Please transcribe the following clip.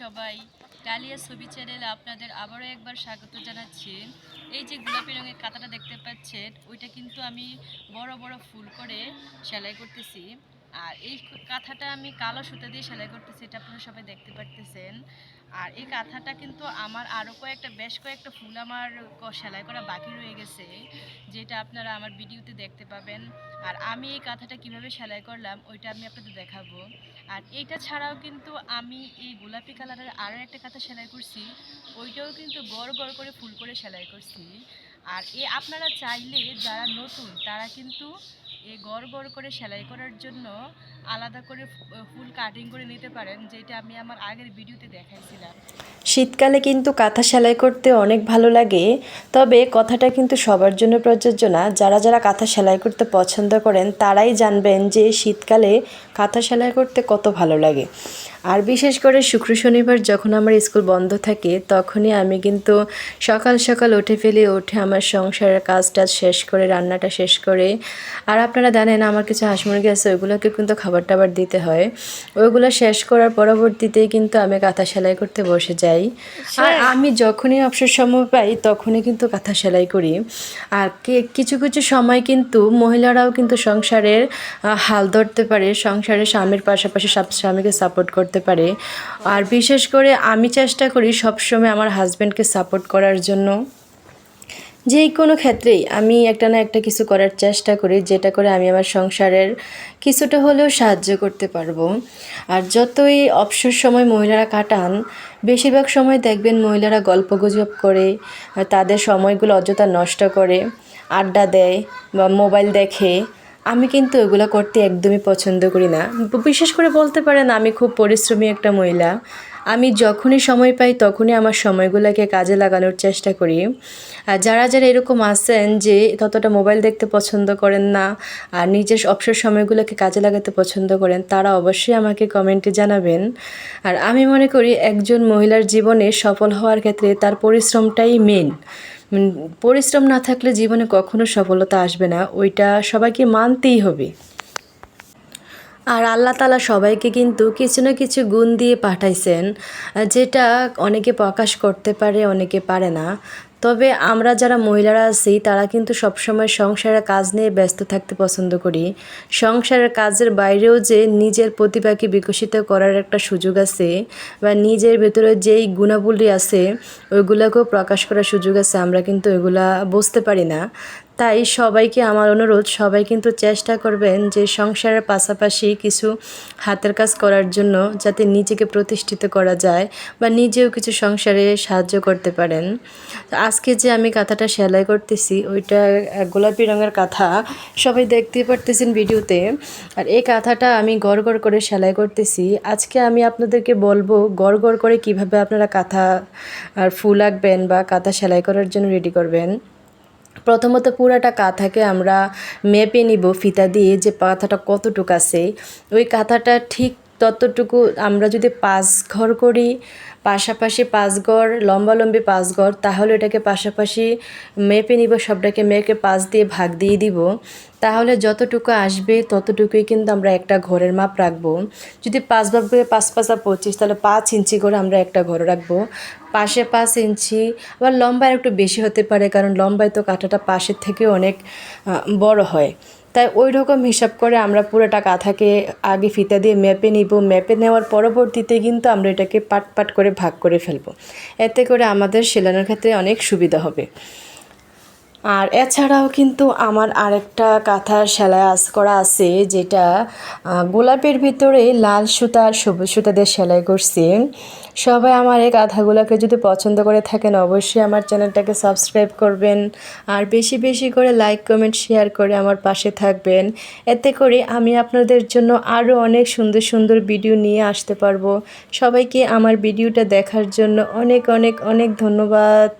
সবাই কালিয়া ছবি চ্যানেলে আপনাদের আবারও একবার স্বাগত জানাচ্ছি। এই যে গোলাপি রঙের কাঁথাটা দেখতে পাচ্ছেন, ওইটা কিন্তু আমি বড় বড় ফুল করে সেলাই করতেছি। আর এই কাঁথাটা আমি কালো সুতা দিয়ে সেলাই করতেছি, এটা আপনারা সবাই দেখতে পারতেছেন। আর এই কাঁথাটা কিন্তু আমার আরও কয়েকটা, বেশ কয়েকটা ফুল আমার সেলাই করা বাকি রয়ে গেছে, যেটা আপনারা আমার ভিডিওতে দেখতে পাবেন। আর আমি এই কাঁথাটা কীভাবে সেলাই করলাম, ওইটা আমি আপনাদের দেখাবো। আর এটা ছাড়াও কিন্তু আমি এই গোলাপি কালারের আরও একটা কাঁথা সেলাই করছি, ওইটাও কিন্তু গড় গড় করে ফুল করে সেলাই করছি। আর এ আপনারা চাইলে যারা নতুন, তারা কিন্তু এই গড় গড় করে সেলাই করার জন্য আলাদা করে ফুল কাটিং করে নিতে পারেন, যেটা আমি আমার আগের ভিডিওতে দেখাইছিলাম। শীতকালে কিন্তু কাঁথা সেলাই করতে অনেক ভালো লাগে, তবে কথাটা কিন্তু সবার জন্য প্রযোজ্য না। যারা যারা কাঁথা সেলাই করতে পছন্দ করেন, তারাই জানবেন যে শীতকালে কাঁথা সেলাই করতে কত ভালো লাগে। আর বিশেষ করে শুক্র শনিবার যখন আমার স্কুল বন্ধ থাকে তখনই আমি কিন্তু সকাল সকাল উঠে ফেলি উঠে আমার সংসারের কাজ টাজ শেষ করে রান্নাটা শেষ করে। আর আপনারা জানেন আমার কিছু হাঁস মুরগি আছে ওইগুলোকে কিন্তু খাবার টাবার দিতে হয়। ওইগুলো শেষ করার পরবর্তীতেই কিন্তু আমি কাঁথা সেলাই করতে বসে যাই। আর আমি যখনই অবসর সময় পাই তখনই কিন্তু কাঁথা সেলাই করি। আর কে- কিছু কিছু সময় কিন্তু মহিলারাও কিন্তু সংসারের হাল ধরতে পারে সংসারের স্বামীর পাশাপাশি সব- স্বামীকে সাপোর্ট করতে পারে। আর বিশেষ করে আমি চেষ্টা করি সবসময় আমার হাজব্যান্ডকে সাপোর্ট করার জন্য। যে কোনো ক্ষেত্রেই আমি একটা না একটা কিছু করার চেষ্টা করি, যেটা করে আমি আমার সংসারের কিছুটা হলেও সাহায্য করতে পারব। আর যতই অবসর সময় মহিলারা কাটান, বেশিরভাগ সময় দেখবেন মহিলারা গল্প গুজব করে, তাদের সময়গুলো অযথা নষ্ট করে, আড্ডা দেয় বা মোবাইল দেখে আমি কিন্তু ওগুলো করতে একদমই পছন্দ করি না। বিশেষ করে বলতে পারেন, আমি খুব পরিশ্রমী একটা মহিলা। আমি যখনই সময় পাই তখনই আমার সময়গুলোকে কাজে লাগানোর চেষ্টা করি। আর যারা যারা এরকম আছেন যে ততটা মোবাইল দেখতে পছন্দ করেন না, আর নিজের অবসর সময়গুলোকে কাজে লাগাতে পছন্দ করেন, তারা অবশ্যই আমাকে কমেন্টে জানাবেন। আর আমি মনে করি একজন মহিলার জীবনে সফল হওয়ার ক্ষেত্রে তার পরিশ্রমটাই মেন পরিশ্রম না থাকলে জীবনে কখনো সফলতা আসবে না, ওইটা সবাইকে মানতেই হবে। আর আল্লাহ তালা সবাইকে কিন্তু কিছু না কিছু গুণ দিয়ে পাঠাইছেন, যেটা অনেকে প্রকাশ করতে পারে, অনেকে পারে না। তবে আমরা যারা মহিলারা আছি, তারা কিন্তু সবসময় সংসারের কাজ নিয়ে ব্যস্ত থাকতে পছন্দ করি। সংসারের কাজের বাইরেও যে নিজের প্রতিভাকে বিকশিত করার একটা সুযোগ আছে বা নিজের ভেতরে যেই গুণাবলী আছে, ওইগুলোকেও প্রকাশ করার সুযোগ আছে, আমরা কিন্তু ওইগুলা বুঝতে পারি না। তাই সবাইকে আমার অনুরোধ, সবাই কিন্তু চেষ্টা করবেন যে সংসারের পাশাপাশি কিছু হাতের কাজ করার জন্য যাতে নিজেকে প্রতিষ্ঠিত করা যায় বা নিজেও কিছু সংসারে সাহায্য করতে পারেন। আজকে যে আমি কাঁথাটা সেলাই করতেছি, ওইটা গোলাপি রঙের কাঁথা, সবাই দেখতে পারতেছেন ভিডিওতে। আর এই কাঁথাটা আমি গড় গড় করে সেলাই করতেছি। আজকে আমি আপনাদেরকে বলব, গড় গড় করে কীভাবে আপনারা কাঁথা আর ফুল আঁকবেন বা কাঁথা সেলাই করার জন্য রেডি করবেন। প্রথমত পুরাটা কাঁথাকে আমরা মেপে নিব, ফিতা দিয়ে যে কাঁথাটা কতটুকু আছে। ওই কাঁথাটা ঠিক ততটুকু আমরা যদি পাঁচ ঘর করি, পাশাপাশি পাঁচ ঘর, লম্বালম্বি পাঁচ ঘর, তাহলে এটাকে পাশাপাশি মেপে নিব, সবটাকে মেপে পাঁচ দিয়ে ভাগ দিয়ে দিব। তাহলে যতটুকু আসবে, ততটুকুই কিন্তু আমরা একটা ঘরের মাপ রাখব। যদি পাঁচ ভাগ করে পাঁচ পাঁচা পঁচিশ, তাহলে পাঁচ ইঞ্চি করে আমরা একটা ঘর রাখব। পাশে পাঁচ ইঞ্চি, আবার লম্বায় একটু বেশি হতে পারে, কারণ লম্বায় তো কাঁটাটা পাশের থেকে অনেক বড় হয়। তাই ওই রকম হিসাব করে আমরা পুরোটা কাঁথাকে আগে ফিতা দিয়ে ম্যাপে নিব। ম্যাপে নেওয়ার পরবর্তীতে কিন্তু আমরা এটাকে পাট পাট করে ভাগ করে ফেলব। এতে করে আমাদের সেলানোর ক্ষেত্রে অনেক সুবিধা হবে। আর এছাড়াও কিন্তু আমার আরেকটা কাঁথার সেলাই আস করা আছে, যেটা গোলাপের ভিতরে লাল সুতা আর সবুজ সুতা দিয়ে সেলাই করছি। সবাই আমার এই কাঁথাগুলোকে যদি পছন্দ করে থাকেন, অবশ্যই আমার চ্যানেলটাকে সাবস্ক্রাইব করবেন। আর বেশি বেশি করে লাইক, কমেন্ট, শেয়ার করে আমার পাশে থাকবেন। এতে করে আমি আপনাদের জন্য আরও অনেক সুন্দর সুন্দর ভিডিও নিয়ে আসতে পারব। সবাইকে আমার ভিডিওটা দেখার জন্য অনেক অনেক অনেক ধন্যবাদ।